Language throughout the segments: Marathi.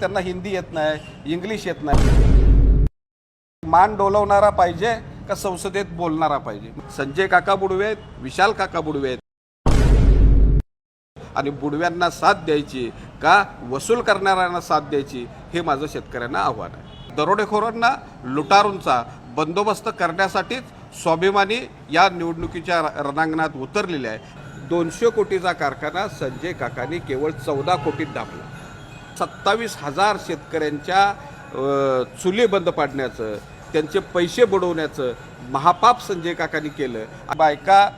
त्यांना हिंदी येत नाही इंग्लिश येत नाही. मान डोलवणारा पाहिजे का संसदेत बोलणारा पाहिजे? संजय काका बुडवे आहेत विशाल काका बुडवे आहेत. आणि बुडव्यांना साथ द्यायची का वसूल करणाऱ्यांना साथ द्यायची हे माझं शेतकऱ्यांना आव्हान आहे. दरोडेखोरांना लुटारूंचा बंदोबस्त करण्यासाठीच स्वाभिमानी या निवडणुकीच्या रणांगणात उतरलेले आहे. दोनशे कोटीचा कारखाना संजय काकांनी केवळ चौदा कोटीत दाबला. सत्तावीस हजार शेतकऱ्यांच्या चुले चुली बंद पाडण्याचं त्यांचे पैसे बुडवण्याचं महापाप संजय काकांनी केलं. बायका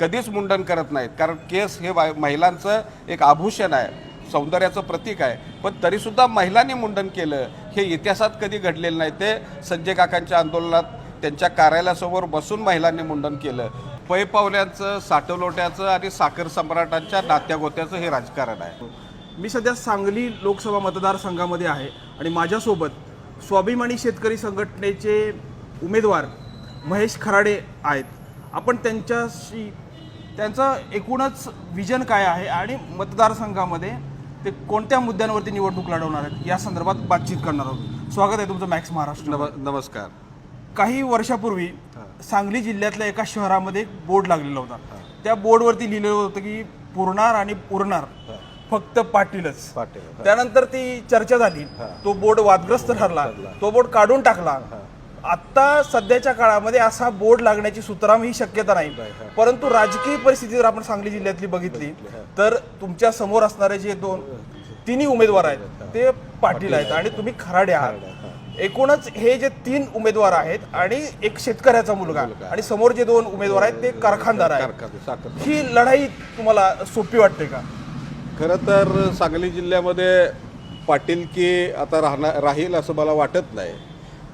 कधीच मुंडन करत नाहीत. कारण केस हे महिलांचं एक आभूषण आहे. सौंदर्याचं प्रतीक आहे. पण तरीसुद्धा महिलांनी मुंडन केलं. हे इतिहासात कधी घडलेलं नाही. ते संजय काकांच्या आंदोलनात त्यांच्या कार्यालयासमोर बसून महिलांनी मुंडन केलं. पै पावल्यांचं साठवलोट्याचं आणि साखर सम्राटांच्या नात्यागोत्याचं हे राजकारण आहे. मी सध्या सांगली लोकसभा मतदारसंघामध्ये आहे आणि माझ्यासोबत स्वाभिमानी शेतकरी संघटनेचे उमेदवार महेश खराडे आहेत. आपण त्यांच्याशी त्यांचं एकूणच विजन काय आहे आणि मतदारसंघामध्ये ते कोणत्या मुद्द्यांवरती निवडणूक लढवणार आहेत या संदर्भात बातचीत करणार आहोत. स्वागत आहे तुमचं मॅक्स महाराष्ट्र नम नमस्कार. काही वर्षापूर्वी सांगली जिल्ह्यातल्या एका शहरामध्ये बोर्ड लागलेला होता. त्या बोर्डवरती लिहिलेलं होतं की पुरणार आणि पुरणार फक्त पाटीलच. पाटील त्यानंतर ती चर्चा झाली. तो बोर्ड वादग्रस्त ठरला. तो बोर्ड काढून टाकला. आता सध्याच्या काळामध्ये असा बोर्ड लागण्याची सुतराम ही शक्यता नाही. परंतु राजकीय परिस्थिती जर आपण सांगली जिल्ह्यातली बघितली तर तुमच्यासमोर असणारे जे दोन तिन्ही उमेदवार आहेत ते पाटील आहेत. आणि तुम्ही खराडे आहात. एकूणच हे जे तीन उमेदवार आहेत आणि एक शेतकऱ्याचा मुलगा आणि समोर जे दोन उमेदवार आहेत ते कारखानदार आहेत. कारखाने साखर. ही लढाई तुम्हाला सोपी वाटते का? खरं तर सांगली जिल्ह्यामध्ये पाटीलकी आता राहणार राहील असं मला वाटत नाही.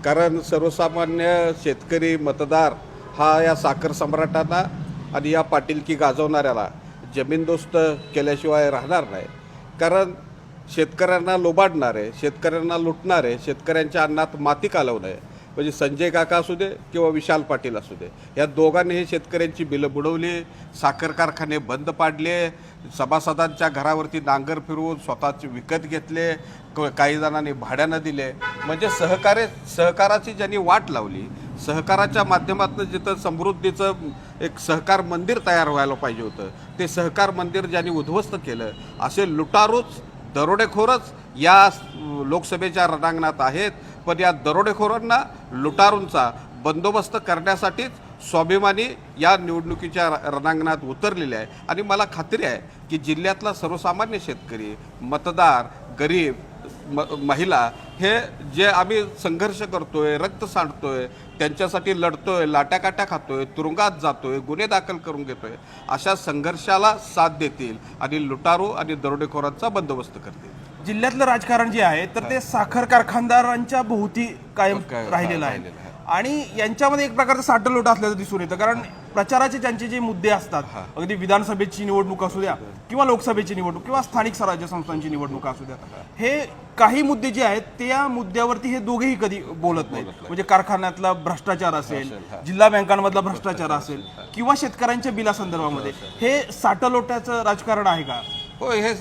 कारण सर्वसामान्य शेतकरी मतदार हा या साखर सम्राटांना आणि या पाटीलकी गाजवणाऱ्याला जमीनदोस्त केल्याशिवाय राहणार नाही. कारण शेतकऱ्यांना लोबाडणारे शेतकऱ्यांना लुटणारे शेतकऱ्यांच्या अन्नात माती कालवणे म्हणजे संजय काका असू दे किंवा विशाल पाटील असू दे या दोघांनी हे शेतकऱ्यांची बिलं बुडवली साखर कारखाने बंद पाडले सभासदांच्या घरावरती नांगर फिरवून स्वतःचे विकत घेतले क- काही जणांनी भाड्यानं दिले. म्हणजे सहकार्य सहकाराची ज्यांनी वाट लावली सहकाराच्या माध्यमातून जिथं समृद्धीचं एक सहकार मंदिर तयार व्हायला पाहिजे होतं ते सहकार मंदिर ज्यांनी उद्ध्वस्त केलं असे लुटारूच दरोडेखोरच या लोकसभेच्या रणांगणात आहेत. पण या दरोडेखोरांना लुटारूंचा बंदोबस्त करण्यासाठीच स्वाभिमानी या निवडणुकीच्या र- रणांगणात उतरलेले आहे. आणि मला खात्री आहे की जिल्ह्यातला सर्वसामान्य शेतकरी मतदार गरीब म महिला हे जे आम्ही संघर्ष करतोय रक्त सांडतोय त्यांच्यासाठी लढतोय लाट्याकाट्या खातोय तुरुंगात जातोय गुन्हे दाखल करून घेतोय अशा संघर्षाला साथ देतील आणि लुटारू आणि दरोडेखोरांचा बंदोबस्त करतील. जिल्ह्यातलं राजकारण जे आहे तर ते साखर कारखानदारांच्या भोवती कायम काय- राहिलेलं राहिलेलं आहे. आणि यांच्यामध्ये एक प्रकारचं साठलोट असल्याचं दिसून येतं. कारण प्रचाराचे त्यांचे जे मुद्दे असतात अगदी विधानसभेची निवडणूक असू द्या किंवा लोकसभेची निवडणूक किंवा स्थानिक स्वराज्य संस्थांची निवडणूक असू द्या हे. काही मुद्दे जे आहेत त्या मुद्द्यावरती हे दोघेही कधी बोलत नाहीत. म्हणजे कारखान्यातला भ्रष्टाचार असेल जिल्हा बँकांमधला भ्रष्टाचार असेल किंवा शेतकऱ्यांच्या बिला संदर्भामध्ये हे साठलोट्याचं राजकारण आहे का? हो हे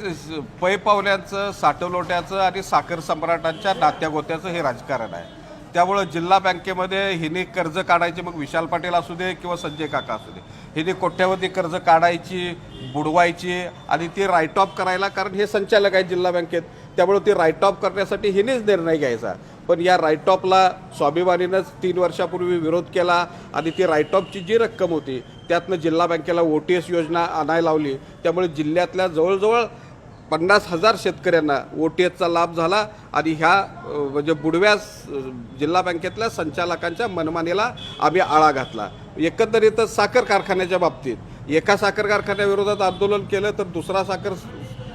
पै पावल्यांचं साठवलोट्याचं आणि साखर सम्राटांच्या नात्यागोत्याचं हे राजकारण आहे. त्यामुळं जिल्हा बँकेमध्ये हिने कर्ज काढायचे मग विशाल पाटील असू दे किंवा संजय काका असू दे हिने कोट्यावधी कर्ज काढायची बुडवायची आणि ती राईट ऑफ करायला कारण हे संचालक आहेत जिल्हा बँकेत त्यामुळे ती राईट ऑफ करण्यासाठी हिनेच निर्णय घ्यायचा. पण या रायटॉपला स्वाभिमानीनंच तीन वर्षापूर्वी विरोध केला आणि ती रायटॉपची जी रक्कम होती त्यातनं जिल्हा बँकेला ओ टी एस योजना आणायला लावली. त्यामुळे जिल्ह्यातल्या जवळजवळ पन्नास हजार शेतकऱ्यांना ओ टी एसचा लाभ झाला आणि ह्या म्हणजे बुडव्या जिल्हा बँकेतल्या संचालकांच्या मनमानीला आम्ही आळा घातला. एकंदरीतच साखर कारखान्याच्या बाबतीत एका साखर कारखान्याविरोधात आंदोलन केलं तर दुसरा साखर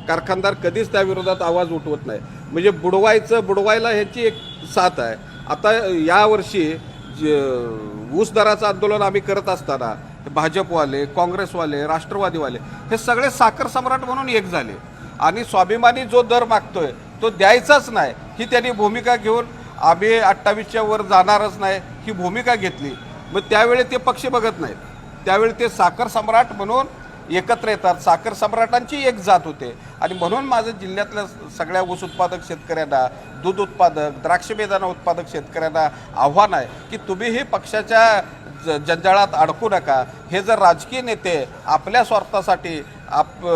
कारखानदार कधीच त्या विरोधात आवाज उठवत नाही. म्हणजे बुडवायचं बुडवायला ह्याची एक साथ आहे. आता यावर्षी ज- ऊस दराचं आंदोलन आम्ही करत असताना भाजपवाले काँग्रेसवाले राष्ट्रवादीवाले हे सगळे साखर सम्राट म्हणून एक झाले. आणि स्वाभिमानी जो दर मागतोय तो द्यायचाच नाही. ही त्यांनी भूमिका घेऊन आम्ही अठ्ठावीसच्या वर जाणारच नाही ही भूमिका घेतली. मग त्यावेळी ते पक्ष बघत नाहीत. त्यावेळी ते साखर सम्राट म्हणून एकत्र येतात. साखर सम्राटांची एक जात होते. आणि म्हणून माझं जिल्ह्यातल्या सगळ्या ऊस उत्पादक शेतकऱ्यांना दूध उत्पादक द्राक्ष बेदाना उत्पादक शेतकऱ्यांना आव्हान आहे की तुम्हीही पक्षाच्या ज- जंजाळात अडकू नका. हे जर राजकीय नेते आपल्या स्वार्थासाठी आप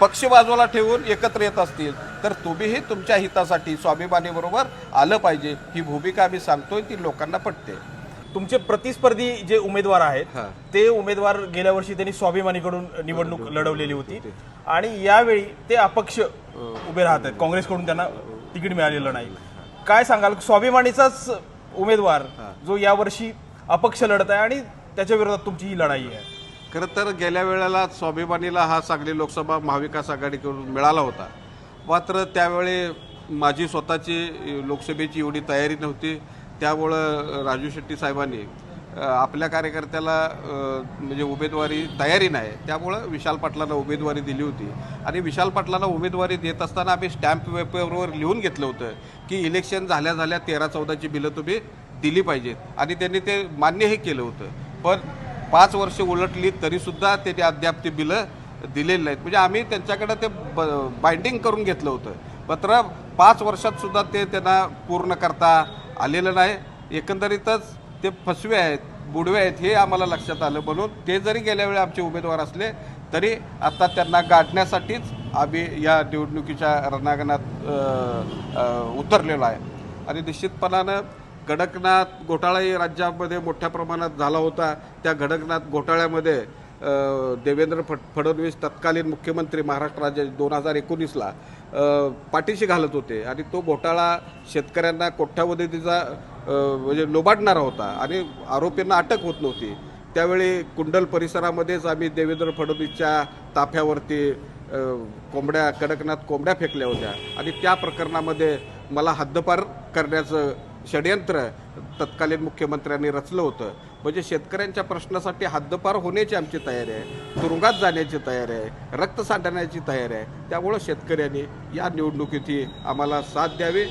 पक्ष बाजूला ठेवून एकत्र येत असतील तर तुम्हीही तुमच्या हितासाठी स्वाभिमानीबरोबर आलं पाहिजे. ही भूमिका आम्ही सांगतोय ती लोकांना पटते. तुमचे प्रतिस्पर्धी जे उमेदवार आहेत हा. ते उमेदवार गेल्या वर्षी त्यांनी स्वाभिमानीकडून निवडणूक लढवलेली होती आणि यावेळी ते अपक्ष उभे राहत आहेत काँग्रेसकडून त्यांना तिकीट मिळालेलं नाही. काय सांगाल? स्वाभिमानीचाच उमेदवार जो यावर्षी अपक्ष लढत आहे आणि त्याच्या विरोधात तुमची ही लढाई आहे. खरं तर गेल्या वेळेला स्वाभिमानीला हा सांगली लोकसभा महाविकास आघाडीकडून मिळाला होता. मात्र त्यावेळी माझी स्वतःची लोकसभेची एवढी तयारी नव्हती. त्यामुळं राजू शेट्टी साहेबांनी आपल्या कार्यकर्त्याला म्हणजे उमेदवारी तयारी नाही त्यामुळं विशाल पाटलांना उमेदवारी दिली होती. आणि विशाल पाटलांना उमेदवारी देत असताना आम्ही स्टॅम्प पेपरवर लिहून घेतलं होतं की इलेक्शन झाल्या झाल्या तेरा चौदाची बिलं तुम्ही दिली पाहिजेत. आणि त्यांनी ते मान्यही केलं होतं. पण पाच वर्ष उलटली तरीसुद्धा त्यांनी अद्याप ती बिलं दिलेली नाहीत. म्हणजे आम्ही त्यांच्याकडे ते ब बाइंडिंग करून घेतलं होतं. मात्र पाच वर्षात सुद्धा ते त्यांना पूर्ण करता आलेलं नाही. एकंदरीतच ते फसवे आहेत बुडवे आहेत हे आम्हाला लक्षात आलं म्हणून ते जरी गेल्या वेळी आमचे उमेदवार असले तरी आता त्यांना गाठण्यासाठीच आम्ही या निवडणुकीच्या रणांगणात उतरलेलो आहे. आणि निश्चितपणानं गडकनाथ घोटाळाही राज्यामध्ये मोठ्या प्रमाणात झाला होता. त्या गडकनाथ घोटाळ्यामध्ये देवेंद्र फड फडणवीस तत्कालीन मुख्यमंत्री महाराष्ट्र राज्य दोन हजार एकोणीसला पाठीशी घालत होते. आणि तो घोटाळा शेतकऱ्यांना कोट्यावधीचा म्हणजे लोबाडणारा होता आणि आरोपींना अटक होत नव्हती. त्यावेळी कुंडल परिसरामध्येच आम्ही देवेंद्र फडणवीसच्या ताफ्यावरती कोंबड्या कडकनाथ कोंबड्या फेकल्या होत्या. आणि त्या प्रकरणामध्ये मला हद्दपार करण्याचं षडयंत्र तत्कालीन मुख्यमंत्र्यांनी रचलं होतं. म्हणजे शेतकऱ्यांच्या प्रश्नासाठी हद्दपार होण्याची आमची तयारी आहे तुरुंगात जाण्याची तयारी आहे रक्त सांडण्याची तयारी आहे. त्यामुळं शेतकऱ्यांनी या निवडणुकीत आम्हाला साथ द्यावी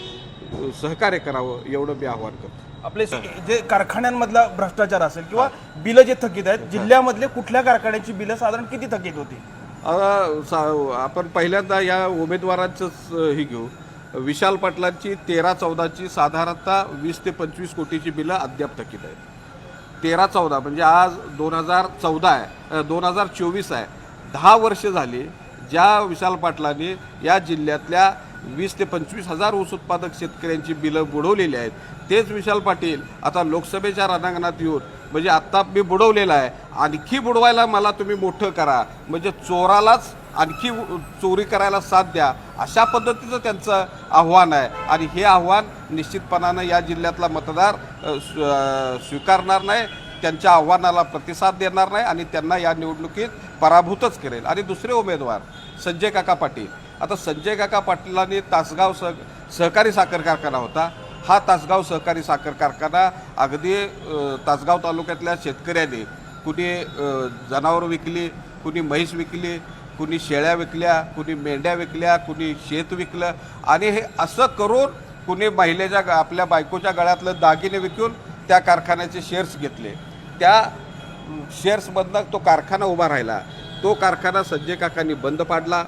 सहकार्य करावं एवढं मी आवाहन करतो. आपले जे कारखान्यांमधला भ्रष्टाचार असेल किंवा बिलं जे थकीत आहेत जिल्ह्यामधले कुठल्या कारखान्याची बिलं साधारण किती थकीत होती? सा- आपण पहिल्यांदा या उमेदवारांचंच हे घेऊ. विशाल पाटलांची तेरा चौदाची साधारणतः वीस ते पंचवीस कोटीची बिलं अद्याप थकीत आहेत. तेरा चौदा म्हणजे आज दोन हजार चौदा आहे दोन हजार चोवीस आहे. दहा वर्ष झाली ज्या विशाल पाटलांनी या जिल्ह्यातल्या वीस ते पंचवीस हजार ऊस उत्पादक शेतकऱ्यांची बिलं बुडवलेली आहेत. तेच विशाल पाटील आता लोकसभेच्या रणांगणात येऊन म्हणजे आत्ता मी बुडवलेला आहे. आणखी बुडवायला मला तुम्ही मोठं करा. म्हणजे चोरालाच आणखी चोरी करायला साथ द्या अशा पद्धतीचं त्यांचं आव्हान आहे. आणि हे आव्हान निश्चितपणानं या जिल्ह्यातला मतदार स्वीकारणार नाही त्यांच्या आव्हानाला प्रतिसाद देणार नाही आणि त्यांना या निवडणुकीत पराभूतच करेल आणि दुसरे उमेदवार संजय काका पाटील. आता संजय काका पाटीलांनी तासगाव सह सहकारी साखर कारखाना होता. हा तासगाव सहकारी साखर कारखाना अगदी तासगाव तालुक्यातल्या शेतकऱ्यांनी कुणी जनावरं विकली कुणी म्हैस विकली कुणी शेळ्या विकल्या कुणी मेंढ्या विकल्या कुणी शेत विकलं. आणि हे असं करून कुणी महिलेच्या ग- आपल्या बायकोच्या गळ्यातलं दागिने विकून त्या कारखान्याचे शेअर्स घेतले. त्या शेअर्समधनं तो कारखाना उभा राहिला. तो कारखाना संजय काकांनी बंद पाडला.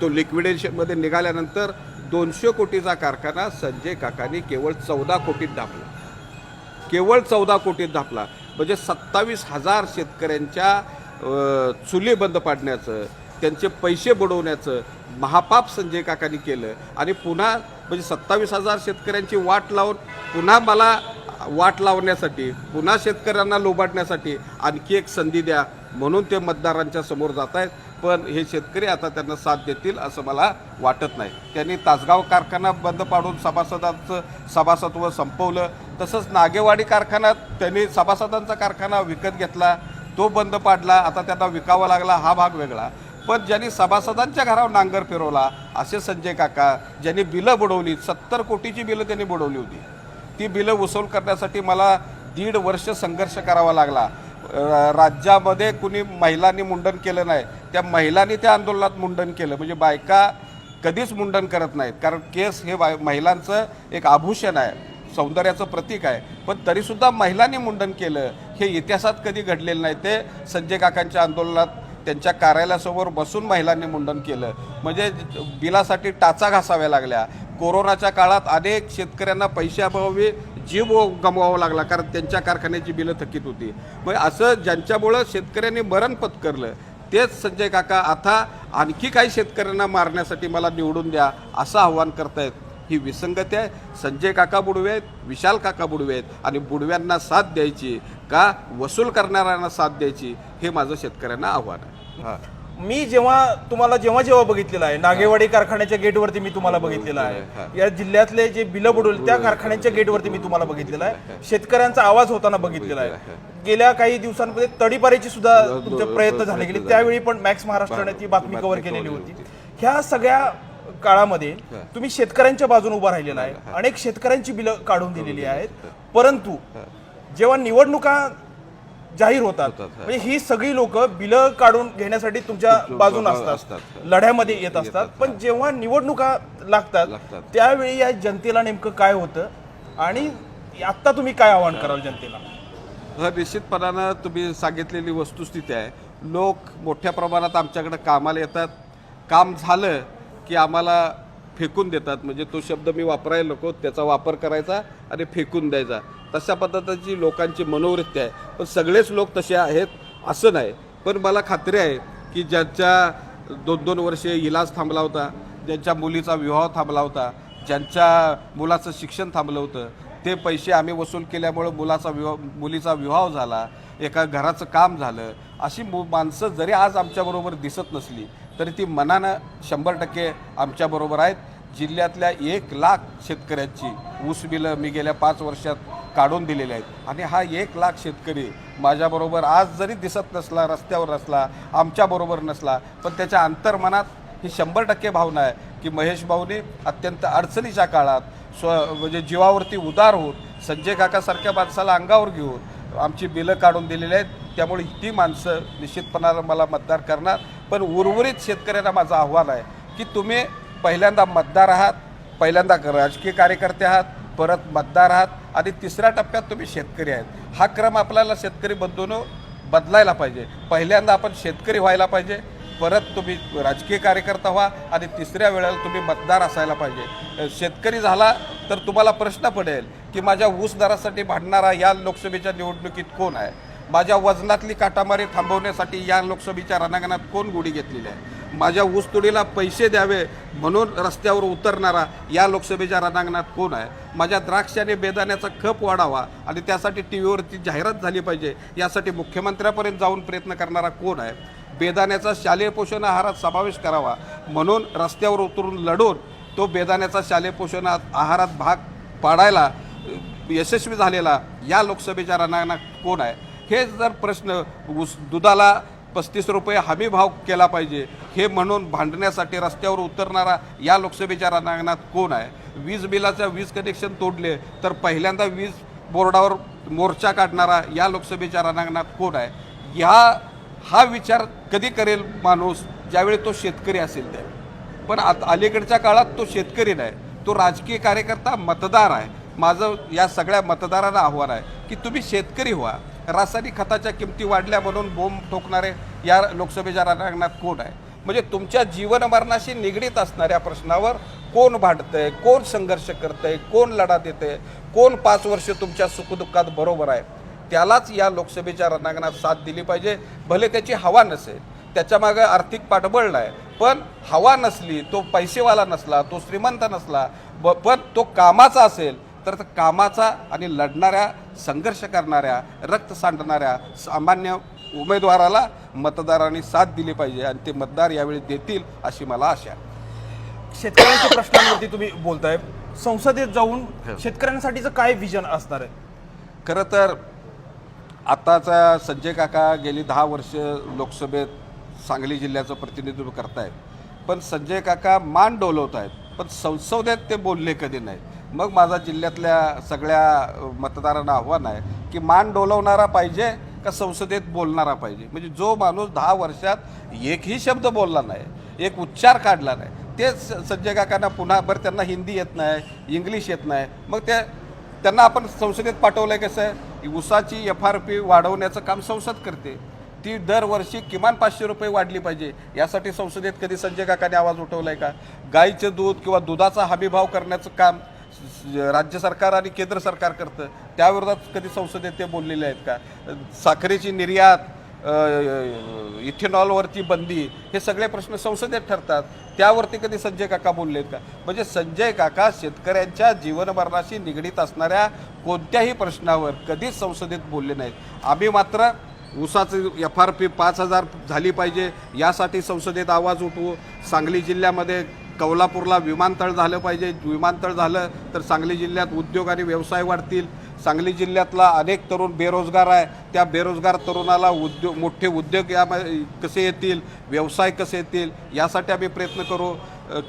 तो लिक्विडेशनमध्ये निघाल्यानंतर दोनशे कोटीचा कारखाना संजय काकांनी केवळ चौदा कोटीत दापला केवळ चौदा कोटीत दापला म्हणजे सत्तावीस हजार शेतकऱ्यांच्या चुली बंद पाडण्याचं त्यांचे पैसे बुडवण्याचं महापाप संजय काकांनी केलं. आणि पुन्हा म्हणजे सत्तावीस हजार शेतकऱ्यांची वाट लावून पुन्हा मला वाट लावण्यासाठी पुन्हा शेतकऱ्यांना लोबाडण्यासाठी आणखी एक संधी द्या म्हणून ते मतदारांच्या समोर जात आहेत. पण हे शेतकरी आता त्यांना साथ देतील असं मला वाटत नाही. त्यांनी तासगाव कारखाना बंद पाडून सभासदांचं सभासत्व संपवलं. तसंच नागेवाडी कारखान्यात त्यांनी सभासदांचा कारखाना विकत घेतला. तो बंद पाडला. आता त्यांना विकावा लागला. हा भाग वेगळा. पण ज्यांनी सभासदांच्या घरावर नांगर फिरवला असे संजय काका ज्यांनी बिलं बुडवली सत्तर कोटीची बिलं त्यांनी बुडवली होती. ती बिलं वसूल करण्यासाठी मला दीड वर्ष संघर्ष करावा लागला. राज्यामध्ये कुणी महिलांनी मुंडन केलं नाही. त्या महिलांनी त्या आंदोलनात मुंडन केलं. म्हणजे बायका कधीच मुंडन करत नाहीत. कारण केस हे बाय महिलांचं एक आभूषण आहे. सौंदर्याचं प्रतीक आहे. पण तरीसुद्धा महिलांनी मुंडन केलं. हे इतिहासात कधी घडलेलं नाही. ते संजय काकांच्या आंदोलनात त्यांच्या कार्यालयासमोर बसून महिलांनी मुंडन केलं. म्हणजे बिलासाठी टाचा घासाव्या लागल्या. कोरोनाच्या काळात अनेक शेतकऱ्यांना पैशाअभावी जीव गमवावा लागला कारण त्यांच्या कारखान्याची बिलं थकीत होती. मग असं ज्यांच्यामुळं शेतकऱ्यांनी मरण पत्करलं तेच संजय काका आता आणखी काही शेतकऱ्यांना मारण्यासाठी मला निवडून द्या असं आव्हान करतायत. ही विसंगती आहे. संजय काका बुडवे आहेत विशाल काका बुडवे आहेत आणि बुडव्यांना साथ द्यायची का? वसूल करणाऱ्यांना साथ द्यायची हे माझं शेतकऱ्यांना आव्हान आहे. मी जेव्हा तुम्हाला जेव्हा जेव्हा बघितलेलं आहे नागेवाडी कारखान्याच्या गेटवरती मी तुम्हाला बघितलेलं. आहे. या जिल्ह्यातले जे बिलं बुडवले त्या कारखान्याच्या गेटवरती मी तुम्हाला बघितलेलं आहे. शेतकऱ्यांचा आवाज होताना बघितलेला आहे. गेल्या काही दिवसांमध्ये तडीपारीची सुद्धा तुमचे प्रयत्न झाले गेले. त्यावेळी पण मॅक्स महाराष्ट्राने ती बातमी कव्हर केलेली होती. ह्या सगळ्या काळामध्ये तुम्ही शेतकऱ्यांच्या बाजूने उभा राहिलेला आहे. अनेक शेतकऱ्यांची बिलं काढून दिलेली आहेत. परंतु जेव्हा निवडणुका जाहीर होतात. हा. म्हणजे ही सगळी लोक बिलं काढून घेण्यासाठी तुमच्या बाजून असतात. लढ्यामध्ये येत असतात. पण जेव्हा निवडणुका लागतात लागतात. त्यावेळी या जनतेला नेमकं काय होतं? आणि आता तुम्ही काय आवाहन कराल जनतेला? हा निश्चितपणानं तुम्ही सांगितलेली वस्तुस्थिती आहे. लोक मोठ्या प्रमाणात आमच्याकडे कामाला येतात. काम झालं की आम्हाला फेकून देतात. म्हणजे तो शब्द मी वापरायला नको त्याचा वापर करायचा आणि फेकून द्यायचा. तशा पद्धतीची लोकांची मनोवृत्ती आहे. पण सगळेच लोक तसे आहेत असं नाही. पण मला खात्री आहे की ज्यांच्या दोन दोन वर्षे इलाज थांबला होता ज्यांच्या मुलीचा विवाह थांबला होता ज्यांच्या मुलाचं शिक्षण थांबलं होतं ते पैसे आम्ही वसूल केल्यामुळं मुलाचा विवाह मुलीचा विवाह झाला एका घराचं काम झालं अशी मु माणसं जरी आज आमच्याबरोबर दिसत नसली तरी ती मनानं शंभर टक्के आमच्याबरोबर आहेत. जिल्ह्यातल्या एक लाख शेतकऱ्यांची ऊस बिलं मी गेल्या पाच वर्षात काढून दिलेले आहेत. आणि हा एक लाख शेतकरी माझ्याबरोबर आज जरी दिसत नसला रस्त्यावर नसला आमच्याबरोबर नसला पण त्याच्या अंतर्मनात ही शंभर टक्के भावना आहे की महेश भाऊने अत्यंत अडचणीच्या काळात स्व म्हणजे जीवावरती उदार होऊन संजय काकासारख्या माणसाला अंगावर घेऊन आमची बिलं काढून दिलेली आहेत. त्यामुळे ती माणसं निश्चितपणाला मला मतदार करणार. पण उर्वरित शेतकऱ्यांना माझं आव्हान आहे की तुम्ही पहिल्यांदा मतदार आहात पहिल्यांदा राजकीय कार्यकर्ते आहात परत मतदार आहात. आणि तिसऱ्या टप्प्यात तुम्ही शेतकरी आहेत. हा क्रम आपल्याला शेतकरी बंधून बदलायला पाहिजे. पहिल्यांदा आपण शेतकरी व्हायला पाहिजे. परत तुम्ही राजकीय कार्यकर्ता व्हा आणि तिसऱ्या वेळेला तुम्ही मतदार असायला पाहिजे. शेतकरी झाला तर तुम्हाला प्रश्न पडेल की माझ्या ऊस दरासाठी भांडणारा या लोकसभेच्या निवडणुकीत कोण आहे? माझ्या वजनातली काटामारी थांबवण्यासाठी या लोकसभेच्या रणांगणात कोण गोडी घेतलेली आहे? माझ्या ऊसतोडीला पैसे द्यावे म्हणून रस्त्यावर उतरणारा या लोकसभेच्या रणांगणात कोण आहे? माझ्या द्राक्षाने बेदाण्याचा खप वाढावा आणि त्यासाठी टी व्हीवरती जाहिरात झाली पाहिजे यासाठी मुख्यमंत्र्यापर्यंत जाऊन प्रयत्न करणारा कोण आहे? बेदाण्याचा शालेय पोषण आहारात समावेश करावा म्हणून रस्त्यावर उतरून लढून तो बेदाण्याचा शालेय पोषण आहारात भाग पाडायला यशस्वी झालेला या लोकसभेच्या रणांगणात कोण आहे? हे जर प्रश्न ऊस दुधाला पस्तीस रुपये हमी भाव केला पाहिजे. हे म्हणून भांडण्यासाठी रस्त्यावर उतरणारा या लोकसभेच्या रणांगणात कोण आहे? वीज बिलाचं वीज कनेक्शन तोडले तर पहिल्यांदा वीज बोर्डावर मोर्चा काढणारा या लोकसभेच्या रणांगणात कोण आहे? ह्या हा विचार कधी करेल माणूस? ज्यावेळी तो शेतकरी असेल त्या पण आता अलीकडच्या काळात तो शेतकरी नाही. तो राजकीय कार्यकर्ता मतदार आहे. माझं या सगळ्या मतदारांना आव्हान आहे की तुम्ही शेतकरी व्हा. रासायनिक खताच्या किमती वाढल्या म्हणून बोंब ठोकणारे या लोकसभेच्या रणांगणात कोण आहे? म्हणजे तुमच्या जीवनमरणाशी निगडीत असणाऱ्या प्रश्नावर कोण भांडतंय कोण संघर्ष करतंय कोण लढा देतंय कोण पाच वर्ष तुमच्या सुखदुःखात बरोबर आहे त्यालाच या लोकसभेच्या रणांगणात साथ दिली पाहिजे. भले त्याची हवा नसेल त्याच्यामागे आर्थिक पाठबळ नाही पण हवा नसली तो पैसेवाला नसला तो श्रीमंत नसला ब पण तो कामाचा असेल तर कामाचा आणि लढणाऱ्या संघर्ष करणाऱ्या रक्त सांडणाऱ्या सामान्य उमेदवाराला मतदारांनी साथ दिली पाहिजे आणि ते मतदार यावेळी देतील अशी मला आशा आहे. शेतकऱ्यांच्या प्रश्नांवरती तुम्ही बोलताय. संसदेत जाऊन शेतकऱ्यांसाठीचं काय विजन असणार आहे? खरं तर आताचा संजय काका गेली दहा वर्ष लोकसभेत सांगली जिल्ह्याचं प्रतिनिधित्व करतायत. पण संजय काका मान डोलवत आहेत पण संसदेत ते बोलले कधी नाहीत. मग माझा जिल्ह्यातल्या सगळ्या मतदारांना आव्हान आहे की मान डोलवणारा पाहिजे का संसदेत बोलणारा पाहिजे? म्हणजे जो माणूस दहा वर्षात एकही शब्द बोलला नाही एक उच्चार काढला नाही तेच संजय काकांना पुन्हा बरं त्यांना हिंदी येत नाही इंग्लिश येत नाही मग ते त्यांना आपण संसदेत पाठवलं आहे कसं आहे? उसाची एफ आर पी वाढवण्याचं काम संसद करते. ती दरवर्षी किमान पाचशे रुपये वाढली पाहिजे. यासाठी संसदेत कधी संजय काकाने आवाज उठवला आहे का? गाईचं दूध किंवा दुधाचा हमीभाव करण्याचं काम राज्य सरकार आणि केंद्र सरकार करतं. त्याविरोधात कधी संसदेत ते बोललेले आहेत का? साखरेची निर्यात इथेनॉलवरती बंदी हे सगळे प्रश्न संसदेत ठरतात. त्यावरती कधी संजय काका बोललेत का? म्हणजे संजय काका शेतकऱ्यांच्या जीवनमरणाशी निगडीत असणाऱ्या कोणत्याही प्रश्नावर कधीच संसदेत बोलले नाहीत. आम्ही मात्र ऊसाचं एफ आर पी पाच हजार झाली पाहिजे यासाठी संसदेत आवाज उठवू. सांगली जिल्ह्यामध्ये कौलापूरला विमानतळ झालं पाहिजे. विमानतळ झालं तर सांगली जिल्ह्यात उद्योग आणि व्यवसाय वाढतील. सांगली जिल्ह्यातला अनेक तरुण बेरोजगार आहे. त्या बेरोजगार तरुणाला उद्योग मोठे उद्योग या कसे येतील? व्यवसाय कसे येतील? यासाठी आम्ही प्रयत्न करू.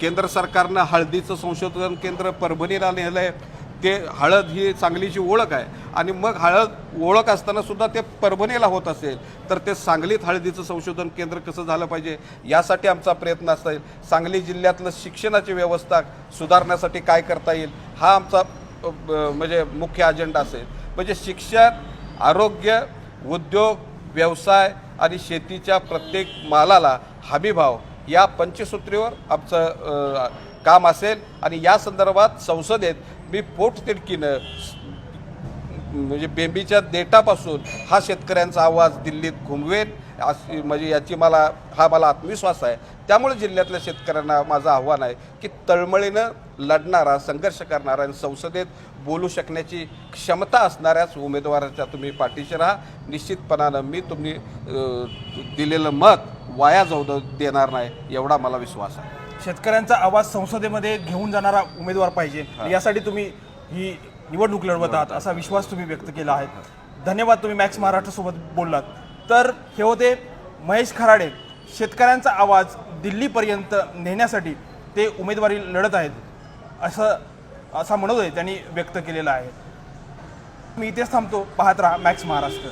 केंद्र सरकारनं हळदीचं संशोधन केंद्र परभणीला नेलं आहे ते हळद ही सांगलीची ओळख आहे. आणि मग हळद ओळख असताना सुद्धा ते परभणीला होत असेल तर ते सांगलीत हळदीचं संशोधन केंद्र कसं झालं पाहिजे यासाठी आमचा प्रयत्न असेल. सांगली जिल्ह्यातलं शिक्षणाची व्यवस्था सुधारण्यासाठी काय करता येईल हा आमचा म्हणजे मुख्य अजेंडा असेल. म्हणजे शिक्षण आरोग्य उद्योग व्यवसाय आणि शेतीच्या प्रत्येक मालाला हमीभाव या पंचसूत्रीवर आमचं काम असेल. आणि या संदर्भात संसदेत मी पोटतिडकीनं म्हणजे बेंबीच्या देटापासून हा शेतकऱ्यांचा आवाज दिल्लीत घुमवेन अशी म्हणजे याची मला हा मला आत्मविश्वास आहे. त्यामुळे जिल्ह्यातल्या शेतकऱ्यांना माझं आव्हान आहे की तळमळीनं लढणारा संघर्ष करणारा आणि संसदेत बोलू शकण्याची क्षमता असणाऱ्याच उमेदवाराच्या तुम्ही पाठीशी राहा. निश्चितपणानं मी तुम्ही दिलेलं मत वाया जाऊ देणार नाही एवढा मला विश्वास आहे. शेतकऱ्यांचा आवाज संसदेमध्ये घेऊन जाणारा उमेदवार पाहिजे. यासाठी तुम्ही ही निवडणूक लढवत आहात असा विश्वास तुम्ही व्यक्त केला आहे. धन्यवाद तुम्ही मॅक्स महाराष्ट्रासोबत बोललात. तर हे होते महेश खराडे. शेतकऱ्यांचा आवाज दिल्लीपर्यंत नेण्यासाठी ते उमेदवारी लढत आहेत असं असा मनोदय त्यांनी व्यक्त केलेला आहे. मी इथेच थांबतो. पाहत राहा मॅक्स महाराष्ट्र.